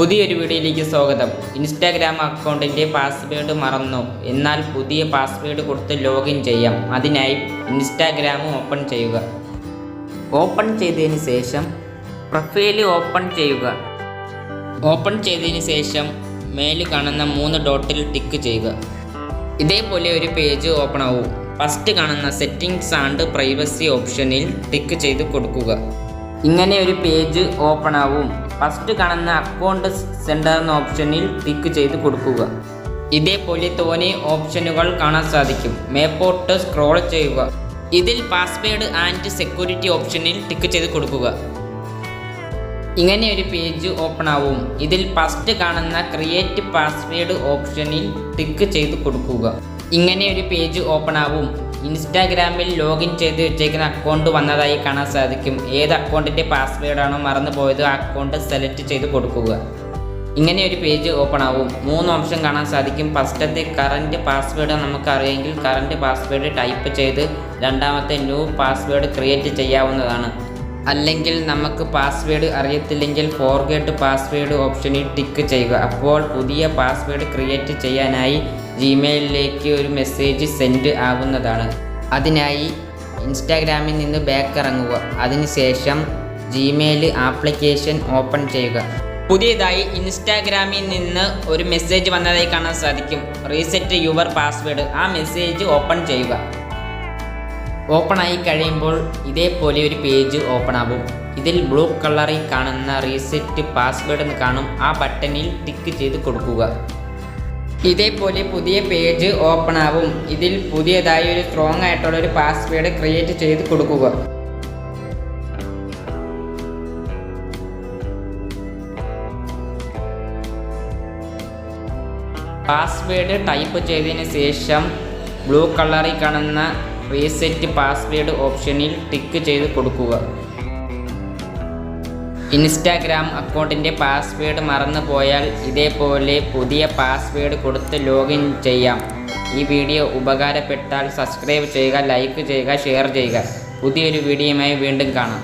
പുതിയൊരു വീഡിയോയിലേക്ക് സ്വാഗതം. ഇൻസ്റ്റാഗ്രാം അക്കൗണ്ടിന്റെ പാസ്വേഡ് മറന്നു. എന്നാൽ പുതിയ പാസ്വേഡ് കൊടുത്ത് ലോഗിൻ ചെയ്യാം. അതിനായി ഇൻസ്റ്റാഗ്രാം ഓപ്പൺ ചെയ്യുക. ഓപ്പൺ ചെയ്തതിന് ശേഷം പ്രൊഫൈൽ ഓപ്പൺ ചെയ്യുക. ഓപ്പൺ ചെയ്തതിന് ശേഷം മേലിൽ കാണുന്ന മൂന്ന് ഡോട്ടിൽ ടിക്ക് ചെയ്യുക. ഇതേപോലെ ഒരു പേജ് ഓപ്പൺ ആവും. ഫസ്റ്റ് കാണുന്ന സെറ്റിംഗ്സ് ആൻഡ് പ്രൈവസി ഓപ്ഷനിൽ ടിക്ക് ചെയ്ത് കൊടുക്കുക. ഇങ്ങനെ ഒരു പേജ് ഓപ്പൺ ആവും. ഫസ്റ്റ് കാണുന്ന അക്കൗണ്ട് സെന്റർ എന്ന ഓപ്ഷനിൽ ക്ലിക്ക് ചെയ്ത് കൊടുക്കുക. ഇതേപോലെ തോനെ ഓപ്ഷനുകൾ കാണാൻ സാധിക്കും. മേപ്പോട്ട് സ്ക്രോൾ ചെയ്യുക. ഇതിൽ പാസ്വേഡ് ആൻഡ് സെക്യൂരിറ്റി ഓപ്ഷനിൽ ടിക്ക് ചെയ്ത് കൊടുക്കുക. ഇങ്ങനെ ഒരു പേജ് ഓപ്പൺ ആവും. ഇതിൽ ഫസ്റ്റ് കാണുന്ന ക്രിയേറ്റ് പാസ്വേഡ് ഓപ്ഷനിൽ ടിക്ക് ചെയ്ത് കൊടുക്കുക. ഇങ്ങനെ ഒരു പേജ് ഓപ്പൺ ആവും. ഇൻസ്റ്റാഗ്രാമിൽ ലോഗിൻ ചെയ്ത് വെച്ചേക്കുന്ന അക്കൗണ്ട് വന്നതായി കാണാൻ സാധിക്കും. ഏത് അക്കൗണ്ടിന്റെ പാസ്വേഡാണോ മറന്നു പോയത് ആ അക്കൗണ്ട് സെലക്ട് ചെയ്ത് കൊടുക്കുക. ഇങ്ങനെ ഒരു പേജ് ഓപ്പൺ ആവും. മൂന്ന് ഓപ്ഷൻ കാണാൻ സാധിക്കും. ഫസ്റ്റത്തെ കറന്റ് പാസ്വേഡ് നമുക്ക് അറിയെങ്കിൽ കറന്റ് പാസ്വേഡ് ടൈപ്പ് ചെയ്ത് രണ്ടാമത്തെ ന്യൂ പാസ്വേഡ് ക്രിയേറ്റ് ചെയ്യാവുന്നതാണ്. അല്ലെങ്കിൽ നമുക്ക് പാസ്വേഡ് അറിയത്തില്ലെങ്കിൽ ഫോർഗേറ്റ് പാസ്വേഡ് ഓപ്ഷനിൽ ടിക്ക് ചെയ്യുക. അപ്പോൾ പുതിയ പാസ്വേഡ് ക്രിയേറ്റ് ചെയ്യാനായി ജിമെയിലിലേക്ക് ഒരു മെസ്സേജ് സെൻഡ് ആവുന്നതാണ്. അതിനായി ഇൻസ്റ്റാഗ്രാമിൽ നിന്ന് ബാക്ക് ഇറങ്ങുക. അതിനുശേഷം ജിമെയിൽ ആപ്ലിക്കേഷൻ ഓപ്പൺ ചെയ്യുക. പുതിയതായി ഇൻസ്റ്റാഗ്രാമിൽ നിന്ന് ഒരു മെസ്സേജ് വന്നതായി കാണാൻ സാധിക്കും. റീസെറ്റ് യുവർ പാസ്വേഡ് ആ മെസ്സേജ് ഓപ്പൺ ചെയ്യുക. ഓപ്പൺ ആയി കഴിയുമ്പോൾ ഇതേപോലെ ഒരു പേജ് ഓപ്പൺ ആകും ഇതിൽ ബ്ലൂ കളറിൽ കാണുന്ന റീസെറ്റ് പാസ്വേഡ് എന്ന് കാണും. ആ ബട്ടണിൽ ടിക്ക് ചെയ്ത് കൊടുക്കുക. ഇതേപോലെ പുതിയ പേജ് ഓപ്പൺ ആവും ഇതിൽ പുതിയതായി ഒരു സ്ട്രോങ് ആയിട്ടുള്ള ഒരു പാസ്വേഡ് ക്രിയേറ്റ് ചെയ്ത് കൊടുക്കുക. പാസ്വേഡ് ടൈപ്പ് ചെയ്തതിന് ശേഷം ബ്ലൂ കളറിൽ കാണുന്ന റീസെറ്റ് പാസ്വേഡ് ഓപ്ഷനിൽ ടിക്ക് ചെയ്ത് കൊടുക്കുക. ഇൻസ്റ്റാഗ്രാം അക്കൗണ്ടിന്റെ പാസ്വേഡ് മറന്നു പോയാൽ ഇതേപോലെ പുതിയ പാസ്വേഡ് കൊടുത്ത് ലോഗിൻ ചെയ്യാം. ഈ വീഡിയോ ഉപകാരപ്പെട്ടാൽ സബ്സ്ക്രൈബ് ചെയ്യുക ലൈക്ക് ചെയ്യുക ഷെയർ ചെയ്യുക. പുതിയൊരു വീഡിയോയുമായി വീണ്ടും കാണാം.